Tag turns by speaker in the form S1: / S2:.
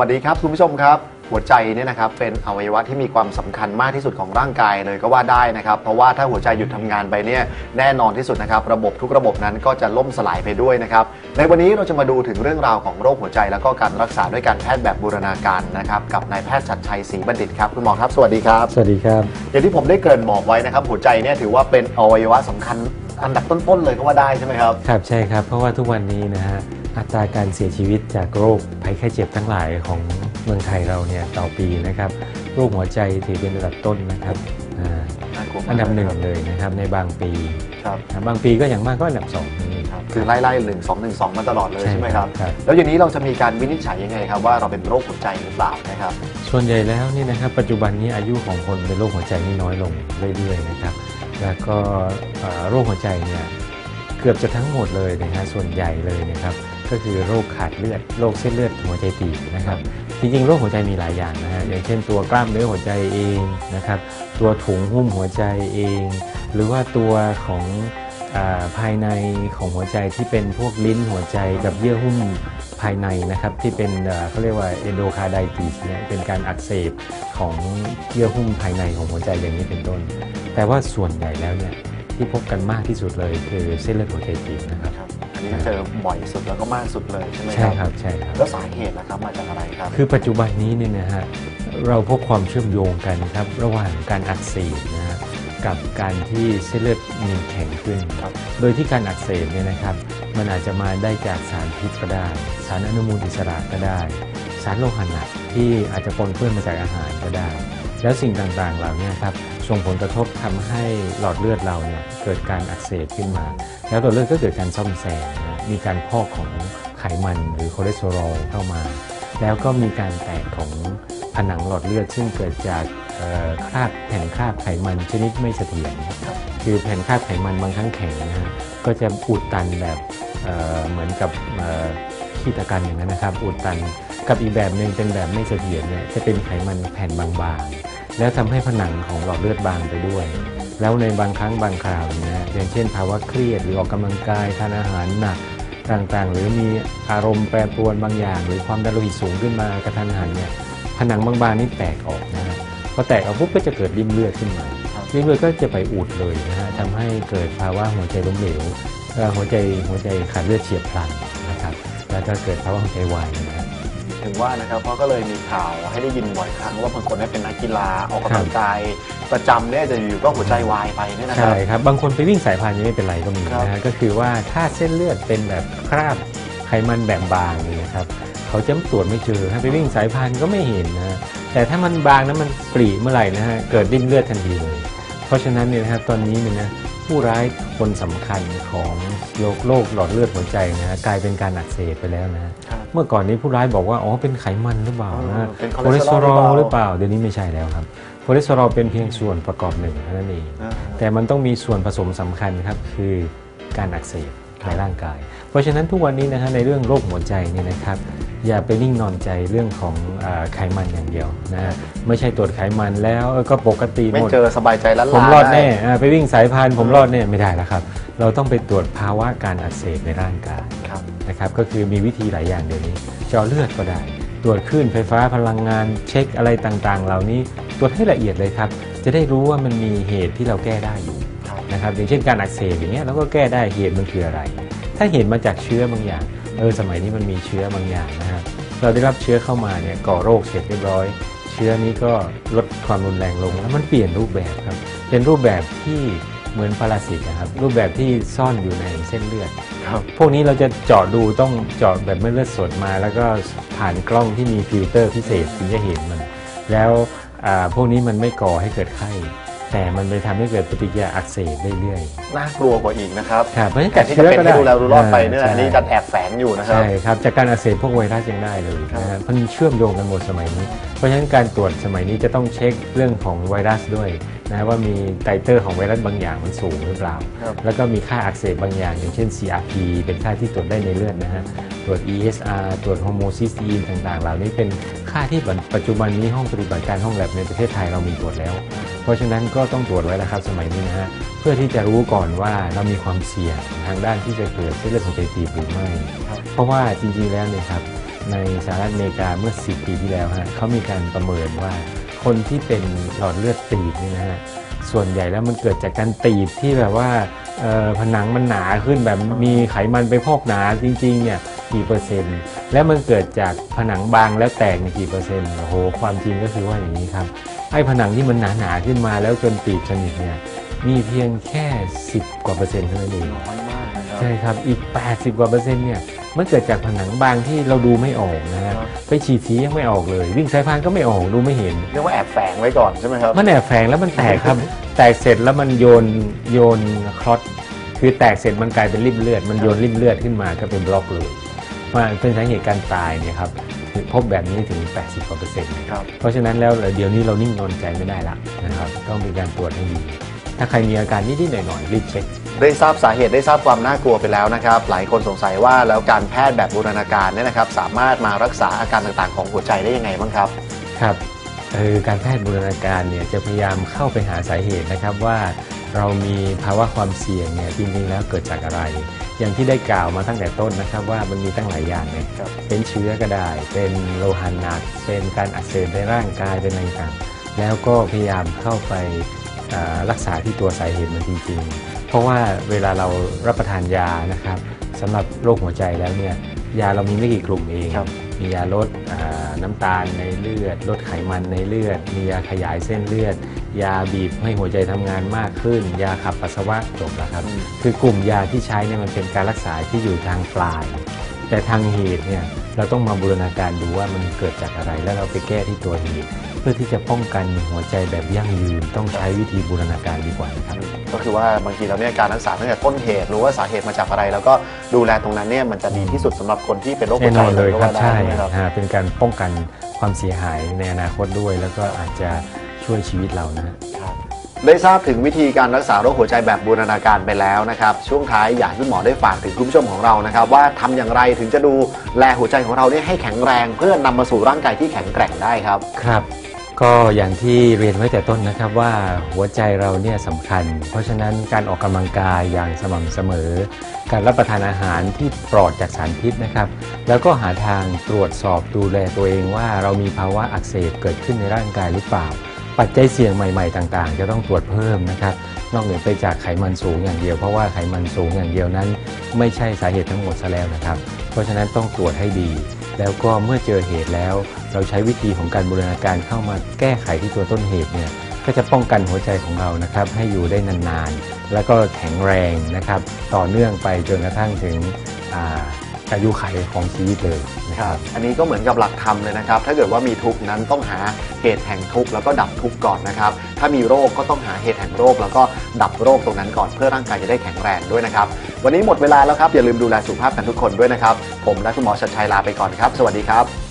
S1: วัสดีครับคุณผู้ชมครับ หัวใจเนี่ยนะครับเป็นอวัยวะที่มีความสำคัญมากที่สุดของร่างกายเลยก็ว่าได้นะครับ เพราะว่าถ้าหัวใจหยุดทำงานไปเนี่ยแน่นอนที่สุดนะครับ ระบบทุกระบบนั้นก็จะล่มสลายไปด้วยนะครับ ในวันนี้เราจะมาดูถึงเรื่องราวของโรคหัวใจ แล้วก็การรักษาด้วยการแพทย์แบบบูรณาการนะครับกับนายแพทย์ชัดชัยศรีบัณฑิตครับคุณหมอครับสวัสดีครับ
S2: สวัสดีครับ
S1: อย่างที่ผมได้เกริ่นบอกไว้นะครับหัวใจเนี่ยถือว่าเป็นอวัยวะสำคัญ อันดับต้นๆเลยก็ว่าได้ใช่ไหมครับ
S2: ครับใช่ครับ เพราะว่าทุกวันนี้นะฮะอัตราการเสียชีวิตจากโรคภัยไข้เจ็บทั้งหลายของเมืองไทยเราเนี่ยต่อปีนะครับโรคหัวใจถือเป็นอันดับต้นนะครับอ่า
S1: น่ากลัวมาก
S2: อันดับหนึ่งเลยนะครับในบางปี
S1: ครับ
S2: นะบางปีก็อย่างมากก็อันดับสองนี่
S1: ครับคือไล่ๆหนึ่งสองหนึ่งสองมาตลอดเลย
S2: ใช่
S1: ใช่ไหมครับ
S2: ครับ
S1: แล้วอย่างนี้เราจะมีการวินิจฉัยยังไงครับว่าเราเป็นโรคหัวใจหรือเปล่านะครับ
S2: ส่วนใหญ่แล้วนี่นะครับปัจจุบันนี้อายุของคนเป็นโรคหัวใจนี่น้อยลงเรื่อยๆนะครับ แล้วก็โรคหัวใจเนี่ยเกือบจะทั้งหมดเลยนะฮะส่วนใหญ่เลยนะครับก็คือโรคขาดเลือดโรคเส้นเลือดหัวใจตีบนะครับจริงๆ โรคหัวใจมีหลายอย่างนะฮะอย่างเช่นตัวกล้ามเนื้อหัวใจเองนะครับตัวถุงหุ้มหัวใจเอง หรือว่าตัวของอภายในของหัวใจที่เป็นพวกลิ้นหัวใจกับเยื่อหุ้ม ภายในนะครับที่เป็นเอ่อเขาเรียกว่า endocarditis เนี่ยเป็นการอักเสบของเยื่อหุ้มภายในของหัวใจอย่างนี้เป็นต้น แต่ว่าส่วนใหญ่แล้วเนี่ยที่พบกันมากที่สุดเลยคือเส้นเลือดหัวใจตีบนะครับ
S1: ครับอันนี้เจอบ่อยสุดแล้วก็มากสุดเลยใช่ไหม
S2: ใช่
S1: ครับ
S2: ครับใช่ครับ
S1: แล้วสาเหตุนะครับมาจากอะไรครับ
S2: คือปัจจุบันนี้เนี่ยนะฮะเราพบความเชื่อมโยงกันครับระหว่างการอักเสบนะฮะกับการที่เส้นเลือดมีแข็งขึ้น
S1: ครับ
S2: โดยที่การอักเสบเนี่ยนะครับ มันอาจจะมาได้จากสารพิษก็ได้ สารอนุมูลอิสระก็ได้ สารโลหะหนักที่อาจจะปนเปื้อนมาจากอาหารก็ได้ แล้วสิ่งต่างๆเหล่านี้ครับส่งผลกระทบทำให้หลอดเลือดเราเนี่ยเกิดการอักเสบขึ้นมา แล้วหลอดเลือดก็เกิดการซ่อมแซมมีการพอกของไขมันหรือคอเลสเตอรอลเข้ามา แล้วก็มีการแตกของผนังหลอดเลือด ซึ่งเกิดจากคราบแผ่นคราบไขมันชนิดไม่เสถียรคือแผ่นคราบไขมันบางครั้งแข็งนะฮะ ก็จะอุดตันแบบเเหมือนกับขี้ตะกันอย่างนั้นนะครับ อุดตันกับอีกแบบหนึ่งเป็นแบบไม่เสถียรเนี่ยจะเป็นไขมันแผ่นบางๆ แล้วทำให้ผนังของหลอดเลือดบางไปด้วย แล้วในบางครั้งบางคราวนะอย่างเช่น ภาวะเครียดหรือออกกำลังกายทานอาหารหนักต่างๆ หรือมีอารมณ์แปรปรวนบางอย่าง หรือความดันโลหิตสูงขึ้นมากระทันหันเนี่ยผนังบางๆนี่แตกออกนะฮะพอแตกออกปุ๊บก็จะเกิดริ่มเลือดขึ้นมา
S1: รับ
S2: ริ่มเลือดก็จะไปอุดเลยนะฮะทำให้เกิดภาวะหัวใจล้มเหลวเอ่อหัวใจหัวใจขาดเลือดเฉียบพลันนะครับแล้วก็เกิดภาวะหัวใจวายนะครับ
S1: ถึงว่านะครับเพราะก็เลยมีข่าวให้ได้ยินบ่อยครั้งว่าบางคนเนี่ยเป็นนักกีฬาออกกำลังกายประจำเนี่ยจะอยู่ๆก็หัวใจวายไปเนี่ยนะครั
S2: ใช่
S1: บ
S2: ครับบางคนไปวิ่งสายพานยังไม่เป็นไรก็มี
S1: ครับ
S2: นะฮะก็คือว่าถ้าเส้นเลือดเป็นแบบคราบไขมันแบบบางนี่นะครับเขาจะตรวจไม่เจอถ้าไปวิ่งสายพานก็ไม่เห็นนะฮะแต่ถ้ามันบางนะมันปรีเมื่อไหร่นะฮะเกิดริ่มเลือดทันทีเลย เพราะฉะนั้นเนี่ยนะครับตอนนี้เนี่ยนะผู้ร้ายคนสำคัญของโรคโรคหลอดเลือดหัวใจนะฮะกลายเป็นการอักเสบไปแล้วนะฮะ
S1: ครับ
S2: เมื่อก่อนนี้ผู้ร้ายบอกว่าอ๋อเป็นไขมันหรือเปล่านะฮะ
S1: เออเป็น
S2: ค
S1: ค
S2: อ
S1: อ
S2: เล
S1: เล
S2: ส
S1: ส
S2: เต
S1: เต
S2: อ
S1: อ
S2: ร
S1: ร
S2: อ
S1: อ
S2: ล
S1: ล
S2: หรือเปล่าเดี๋ยวนี้ไม่ใช่แล้วครับคอเลสเตอรอลเป็นเพียงส่วนประกอบหนึ่งเท่านั้นเอง
S1: อ่า
S2: แต่มันต้องมีส่วนผสมสำคัญครับคือการอักเสบ
S1: ครับ
S2: ในร่างกาย เพราะฉะนั้นทุกวันนี้นะฮะในเรื่องโรคหัวใจเนี่ยนะครับ อย่าไปนิ่งนอนใจเรื่องของอาไขมันอย่างเดียวนะฮะไม่ใช่ตรวจไขมันแล้วเออก็ปกติ
S1: ไม่
S2: หมด
S1: เจอสบายใจแล้ว
S2: ผมรอดแน่
S1: ได้
S2: อ่าไปวิ่งสายพานผมรอดแน่ไม่ได้แล้วครับ เราต้องไปตรวจภาวะการอักเสบในร่างกาย
S1: ครับ
S2: นะครับก็คือมีวิธีหลายอย่างเดี๋ยวนี้เจาะเลือดก็ได้ ตรวจคลื่นไฟฟ้าพลังงานเช็คอะไรต่างๆ เหล่านี้ตรวจให้ละเอียดเลยครับ จะได้รู้ว่ามันมีเหตุที่เราแก้ได้อยู่
S1: ครับ
S2: นะครับอย่างเช่นการอักเสบอย่างเงี้ยเราก็แก้ได้เหตุมันคืออะไร ถ้าเหตุมาจากเชื้อบางอย่าง เออสมัยนี้มันมีเชื้อบางอย่างนะครับเราได้รับเชื้อเข้ามาเนี่ยก่อโรคเสร็จเรียบร้อย เชื้อนี้ก็ลดความรุนแรงลงแล้วมันเปลี่ยนรูปแบบครับ เป็นรูปแบบที่เหมือนพาราสิตนะครับ รูปแบบที่ซ่อนอยู่ในเส้นเลือด
S1: ครับ
S2: พวกนี้เราจะเจาะดูต้องเจาะแบบไม่เลือดสดมา แล้วก็ผ่านกล้องที่มีฟิลเตอร์พิเศษถึงจะเห็นมัน แล้วอ่าพวกนี้มันไม่ก่อให้เกิดไข้ แต่มันไปทำให้เกิดปฏิกิริยาอักเสบเรื่อย
S1: น่ากลัวกว่าอีกนะครับ
S2: ๆครับเพราะฉะนั้น
S1: แต่
S2: กัด
S1: ที่จะ
S2: เชื้อ
S1: เป็น
S2: ก็
S1: ให้
S2: ได้
S1: ดูแลรู้รอดไปเนี่ย
S2: ใช่
S1: อันนี้จะแอบแฝงอยู่นะครับ
S2: ใช่ครับจากการอักเสบพวกไวรัสยังได้เลยนะ
S1: ครั
S2: ฮะ
S1: บ
S2: มันเชื่อมโยงกันหมดสมัยนี้ เพราะฉะนั้นการตรวจสมัยนี้จะต้องเช็คเรื่องของไวรัสด้วย นะว่ามีไตเตอร์ของไวรัสบางอย่างมันสูงหรือเปล่า
S1: ครับ
S2: แล้วก็มีค่าอักเสบบางอย่าง อย่างเช่น CRP เป็นค่าที่ตรวจได้ในเลือดนะฮะ ตรวจ ESR ตรวจโฮโมซิสตีนต่างๆ เหล่านี้เป็นค่าที่ปัจจุบันนี้ห้องปฏิบัติการห้องแลบในประเทศไทยเรามีตรวจแล้ว เพราะฉะนั้นก็ต้องตรวจไว้แล้วครับสมัยนี้นะฮะ เพื่อที่จะรู้ก่อนว่าเรามีความเสี่ยงทางด้านที่จะเกิดเส้นเลือดหัวใจตีบหรือไม่
S1: ครับ
S2: เพราะว่าจริงๆแล้วเนี่ยครับในสหรัฐอเมริกาเมื่อ 10 ปีที่แล้วฮะเขามีการประเมินว่า คนที่เป็นหลอดเลือดตีบเนี่ยนะฮะส่วนใหญ่แล้วมันเกิดจากการตีบที่แบบว่าเอ่อผนังมันหนาขึ้นแบบมีไขมันไปพอกหนาจริงๆเนี่ยกี่เปอร์เซ็นต์ และมันเกิดจากผนังบางแล้วแตกในกี่เปอร์เซ็นต์โอ้โหความจริงก็คือว่าอย่างนี้ครับไอ้ผนังที่มันหนาๆขึ้นมาแล้วจนตีบสนิทเนี่ยมีเพียงแค่ 10 กว่าเปอร์เซ็นต์เท่านั้นเอง
S1: น้อยมากนะครับ
S2: ใช่ครับอีก 80 กว่าเปอร์เซ็นต์เนี่ย มันเกิดจากผนังบางที่เราดูไม่ออกนะฮะ
S1: ครับ
S2: ไปฉีดสียังไม่ออกเลย วิ่งสายพานก็ไม่ออกดูไม่เห็น
S1: เรียกว่าแอบแฝงไว้ก่อนใช่ไหมครับ
S2: มันแอบแฝงแล้วมันแตกครับ แตกเสร็จแล้วมันโยนโยนคลอตคือแตกเสร็จมันกลายเป็นริ่มเลือด มันโยนริ่มเลือดขึ้นมาก็เป็นบล็อกเลยว่าเป็นสาเหตุการตายเนี่ยครับพบแบบนี้ถึง 80กว่าเปอร์เซ็นต์
S1: ครับ
S2: เพราะฉะนั้นแล้วเดี๋ยวนี้เรานิ่งนอนใจไม่ได้ละนะครับต้องมีการตรวจให้ดีถ้าใครมีอาการนิดๆหน่อยๆรีบเช็ค
S1: ได้ทราบสาเหตุได้ทราบความน่ากลัวไปแล้วนะครับ หลายคนสงสัยว่าแล้วการแพทย์แบบบูรณาการเนี่ยนะครับ สามารถมารักษาอาการต่างๆ ของหัวใจได้ยังไงบ้างครับ
S2: ครับเออการแพทย์บูรณาการเนี่ยจะพยายามเข้าไปหาสาเหตุนะครับว่าเรามีภาวะความเสี่ยงเนี่ยจริงๆแล้วเกิดจากอะไร อย่างที่ได้กล่าวมาตั้งแต่ต้นนะครับ ว่ามันมีตั้งหลายอย่างเนี่ย
S1: ครับ
S2: เป็นเชื้อก็ได้ เป็นโลหะหนัก เป็นการอักเสบในร่างกายเป็นอะไรต่างๆแล้วก็พยายามเข้าไปอ่ารักษาที่ตัวสาเหตุมันจริงๆ เพราะว่าเวลาเรารับประทานยานะครับสำหรับโรคหัวใจแล้วเนี่ยยาเรามีไม่กี่กลุ่มเอง
S1: ครับ
S2: มียาลดอ่าน้ำตาลในเลือด ลดไขมันในเลือด มียาขยายเส้นเลือด ยาบีบให้หัวใจทำงานมากขึ้น ยาขับปัสสาวะจบแล้วครับ
S1: อืม
S2: คือกลุ่มยาที่ใช้เนี่ยมันเป็นการรักษาที่อยู่ทางปลาย แต่ทางเหตุเนี่ยเราต้องมาบูรณาการดูว่ามันเกิดจากอะไร แล้วเราไปแก้ที่ตัวเหตุเพื่อที่จะป้องกันหัวใจแบบยั่งยืนต้องใช้วิธีบูรณาการดีกว่านะครับ
S1: ก็คือว่าบางทีเราเนี่ยการรักษาตั้งแต่ต้นเหตุรู้ว่าสาเหตุมาจากอะไร แล้วก็ดูแลตรงนั้นเนี่ยมันจะดีที่สุดสำหรับคนที่เป็นโรคหั
S2: แน่
S1: วนใจ
S2: อนเลย
S1: ก็
S2: ครับ
S1: ว่าได้
S2: ใช่
S1: ใช่ไหมครับ
S2: อ่าเป็นการป้องกันความเสียหายในอนาคตด้วย แล้วก็อาจจะช่วยชีวิตเรานะฮะ
S1: ครับ ได้ทราบถึงวิธีการรักษาโรคหัวใจแบบบูรณาการไปแล้วนะครับ ช่วงท้ายอยากให้คุณหมอได้ฝากถึงคุณผู้ชมของเรานะครับ ว่าทำอย่างไรถึงจะดูแลหัวใจของเราเนี่ยให้แข็งแรง เพื่อนำมาสู่ร่างกายที่แข็งแกร่งได้ครับ
S2: ครับก็อย่างที่เรียนไว้แต่ต้นนะครับว่าหัวใจเราเนี่ยสำคัญ เพราะฉะนั้นการออกกำลังกายอย่างสม่ำเสมอ การรับประทานอาหารที่ปลอดจากสารพิษนะครับ แล้วก็หาทางตรวจสอบดูแลตัวเองว่าเรามีภาวะอักเสบเกิดขึ้นในร่างกายหรือเปล่า ปัจจัยเสี่ยงใหม่ๆต่างๆ จะต้องตรวจเพิ่มนะครับ นอกเหนือไปจากไขมันสูงอย่างเดียว เพราะว่าไขมันสูงอย่างเดียวนั้น ไม่ใช่สาเหตุทั้งหมดซะแล้วนะครับ เพราะฉะนั้นต้องตรวจให้ดี แล้วก็เมื่อเจอเหตุแล้ว เราใช้วิธีของการบูรณาการเข้ามาแก้ไขที่ตัวต้นเหตุเนี่ยก็จะป้องกันหัวใจของเรานะครับ ให้อยู่ได้นานๆ แล้วก็แข็งแรงนะครับ ต่อเนื่องไปจนกระทั่งถึงอา อายุขัยของชีวิตเลยนะ
S1: ค
S2: รั
S1: บบอันนี้ก็เหมือนกับหลักธรรมเลยนะครับ ถ้าเกิดว่ามีทุกข์นั้นต้องหาเหตุแห่งทุกข์แล้วก็ดับทุกข์ก่อนนะครับ ถ้ามีโรคก็ต้องหาเหตุแห่งโรค แล้วก็ดับโรคตรงนั้นก่อนเพื่อร่างกายจะได้แข็งแรงด้วยนะครับ วันนี้หมดเวลาแล้วครับอย่าลืมดูแลสุขภาพกันทุกคนด้วยนะครับ ผมและคุณหมอชัดชัยลาไปก่อนครับ สวัสดีครับ